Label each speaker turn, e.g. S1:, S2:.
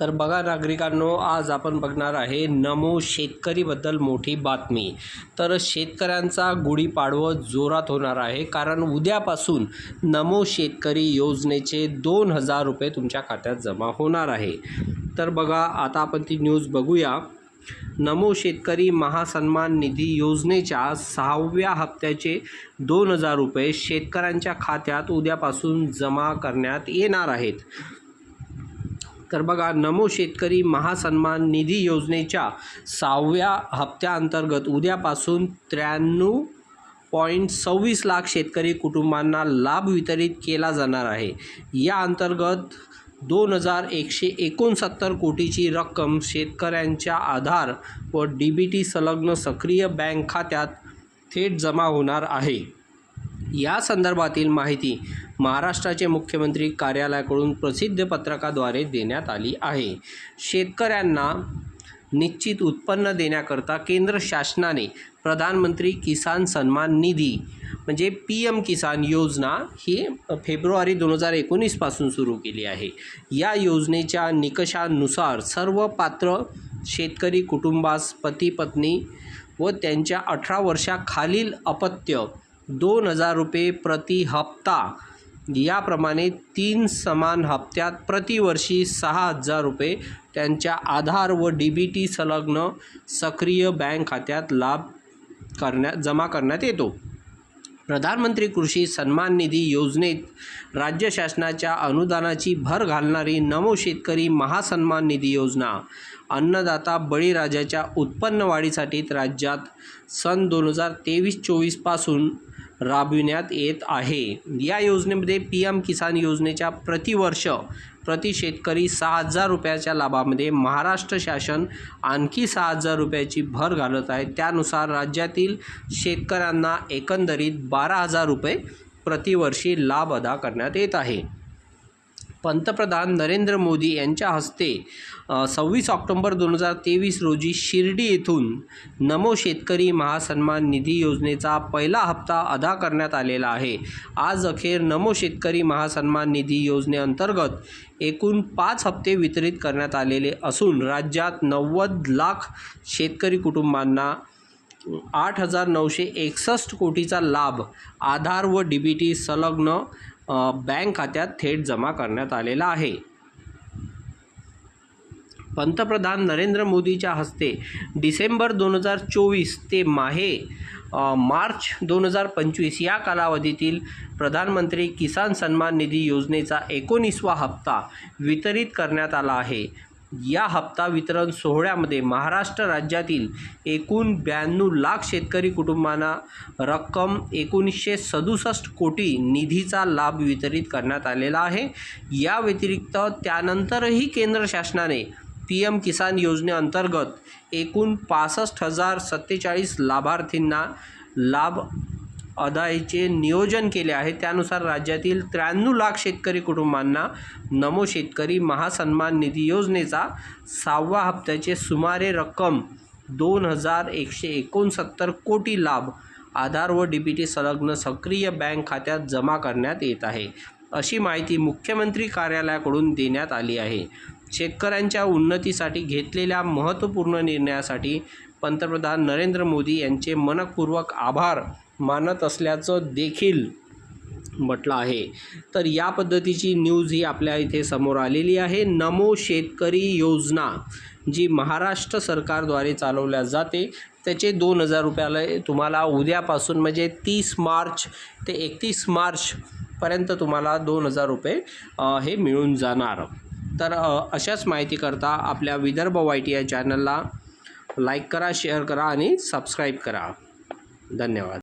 S1: तर बघा नागरिकांनो आज आपण बघणार आहे नमो शेतकरीबद्दल मोठी बातमी. तर शेतकऱ्यांचा गुढीपाडवं जोरात होणार आहे कारण उद्यापासून नमो शेतकरी योजनेचे दोन हजार रुपये तुमच्या खात्यात जमा होणार आहे. तर बघा आता आपण ती न्यूज बघूया. नमो शेतकरी महासन्मान निधी योजनेच्या सहाव्या हप्त्याचे दोन हजार रुपये शेतकऱ्यांच्या खात्यात उद्यापासून जमा करण्यात येणार आहेत. तर बघा नमो शेतकरी महासन्मान निधी योजनेच्या सहाव्या हप्त्याअंतर्गत उद्यापासून त्र्याण्णव पॉईंट सव्वीस लाख शेतकरी कुटुंबांना लाभ वितरित केला जाणार आहे. या अंतर्गत दोन हजार एकशे एकोणसत्तर कोटीची रक्कम शेतकऱ्यांच्या आधार व डी बी टी संलग्न सक्रिय बँक खात्यात थेट जमा होणार आहे. या संदर्भातील माहिती महाराष्ट्राचे मुख्यमंत्री कार्यालयाकडून प्रसिद्ध पत्रकाद्वारे देण्यात आली आहे. शेतकऱ्यांना निश्चित उत्पन्न देण्याकरता केंद्र शासनाने प्रधानमंत्री किसान सन्मान निधी म्हणजे पी एम किसान योजना ही फेब्रुवारी दोन हजार एकोणीसपासून सुरू केली आहे. या योजनेच्या निकषानुसार सर्व पात्र शेतकरी कुटुंबास पती पत्नी व त्यांच्या अठरा वर्षाखालील अपत्य दोन हजार रुपये प्रति हप्ता. याप्रमाणे तीन समान हप्त्यात प्रतिवर्षी सहा हजार रुपये त्यांच्या आधार व डी बी टी संलग्न सक्रिय बँक खात्यात लाभ करण्यात जमा करण्यात येतो. प्रधानमंत्री कृषी सन्मान निधी योजनेत राज्य शासनाच्या अनुदानाची भर घालणारी नमो शेतकरी महासन्मान निधी योजना अन्नदाता बळीराजाच्या उत्पन्न वाढीसाठी राज्यात सन दोन हजार तेवीस चोवीसपासून राबविण्यात येत आहे. या योजनेमध्ये पी एम किसान योजनेच्या प्रतिवर्ष प्रति शेतकरी सहा हजार रुपयाच्या लाभामध्ये महाराष्ट्र शासन आणखी सहा हजार रुपयाची भर घालत आहे. त्यानुसार राज्यातील शेतकऱ्यांना एकंदरीत बारा हजार रुपये प्रतिवर्षी लाभ अदा करण्यात येत आहे. पंतप्रधान नरेंद्र मोदी यांच्या हस्ते सव्वीस ऑक्टोंबर दोन हजार तेवीस रोजी शिर्डी येथून नमो शेतकरी महासन्मान निधी योजनेचा पहिला हप्ता अदा करण्यात आलेला आहे. आज अखेर नमो शेतकरी महासन्मान निधी योजनेअंतर्गत एकूण पाच हप्ते वितरित करण्यात आलेले असून राज्यात नव्वद लाख शेतकरी कुटुंबांना आठ हजार नऊशे एकसष्ट कोटीचा लाभ आधार व डी बी टी संलग्न बँक खात्यात थेट जमा करण्यात आलेला आहे. पंतप्रधान नरेंद्र मोदीच्या हस्ते डिसेंबर दोन हजार चोवीस ते माहे मार्च दोन हजार पंचवीस या कालावधीतील प्रधानमंत्री किसान सन्मान निधी योजनेचा एकोणीसवा हप्ता वितरित करण्यात आला आहे. या हप्ता वितरण सोहळ्यामध्ये महाराष्ट्र राज्यातील एकूण ब्याण्णव लाख शेतकरी कुटुंबांना रक्कम एकोणीसशे सदुसष्ट कोटी निधीचा लाभ वितरित करण्यात आलेला आहे. या व्यतिरिक्त त्यानंतरही केंद्र शासनाने पी एम किसान योजनेअंतर्गत एकूण पासष्ट हजार सत्तेचाळीस लाभार्थींना लाभ अदायचे नियोजन केले आहे. त्यानुसार राज्यातील त्र्याण्णव लाख शेतकरी कुटुंबांना नमो शेतकरी महासन्मान निधी योजनेचा सहावा हप्त्याचे सुमारे रक्कम दोन हजार एकशे एकोणसत्तर कोटी लाभ आधार व डी बी टी संलग्न सक्रिय बँक खात्यात जमा करण्यात येत आहे. अशी माहिती मुख्यमंत्री कार्यालयाकडून देण्यात आली आहे. शेतकऱ्यांच्या उन्नतीसाठी घेतलेल्या महत्त्वपूर्ण निर्णयासाठी पंतप्रधान नरेंद्र मोदी यांचे मनपूर्वक आभार. मानत असल्याचं देखील म्हटलं आहे. तर या पद्धतीची न्यूज ही आपल्या इथे समोर आलेली आहे. नमो शेतकरी योजना जी महाराष्ट्र सरकारद्वारे चालवल्या जाते त्याचे दोन हजार रुपयाला तुम्हाला उद्यापासून म्हणजे तीस मार्च ते एकतीस मार्चपर्यंत तुम्हाला दोन हजार रुपये हे मिळून जाणार. तर अशाच माहितीकरता आपल्या विदर्भ वाय टी या चॅनलला लाईक करा शेअर करा आणि सबस्क्राईब करा. धन्यवाद.